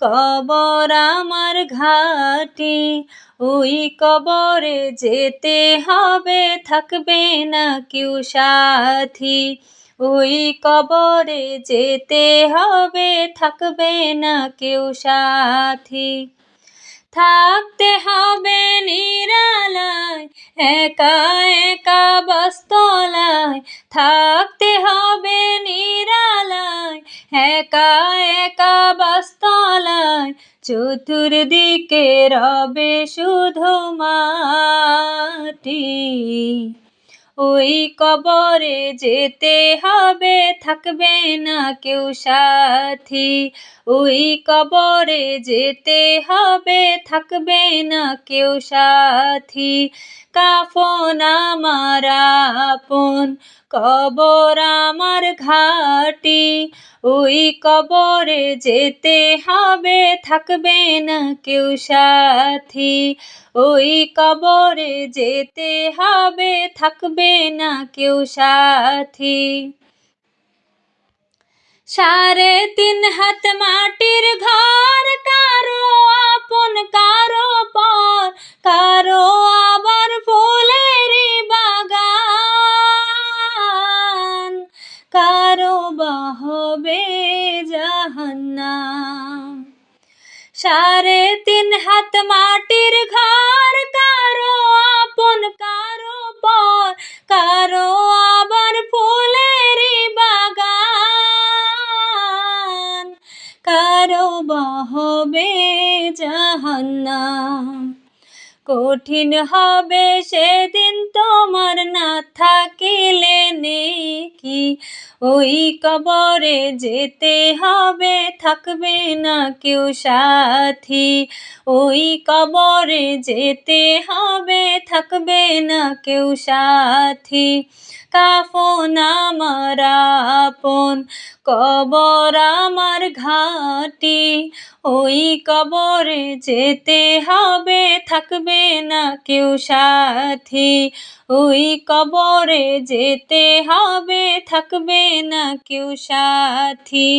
কবর আমার ঘাটি, ওই কবরে যেতে হবে, থাকবে না কেউ সাথী। ওই কবরে যেতে হবে, থাকবে না কেউ সাথী। থাকতে হবে নিরালায়, একা একা বস্তলায় থাকতে বস্তলায় চতুর্দিকে রবে শুধু মাটি। ওই কবরে যেতে হবে, থাকবে না কেউ সাথী। ওই কবরে যেতে হবে, থাকবে না কেউ সাথী। কাফন আমার আপন, কবর আমার ঘাটি। ওই কবরে যেতে হবে, থাকবে না কেউ সাথী। ওই কবরে যেতে হবে, থাকবে না কেউ সাথী। সাড়ে তিন হাত মাটির ঘর, কারও আপন, কারও পর, কারও আবার ফুলেরই বাগান। কারও বাহবে জাহান্নাম। সাড়ে তিন হাত মাটির ঘর, কারও আপন, কারও পর, কারও আবার ফুলেরই বাগান। কারও বাহবে জাহান্নাম। কঠিন হবে সেদিন তোমার না ওই কবরে যেতে হবে, থাকবে না কেউ সাথী। ওই কবরে যেতে হবে, থাকবে না কেউ সাথী। কাফন আমার আপন কবর আমার ঘাটি, ওই কবরে যেতে হবে, থাকবে না কেউ সাথী। ওই কবরে যেতে হবে, থাকবে না কেউ সাথী।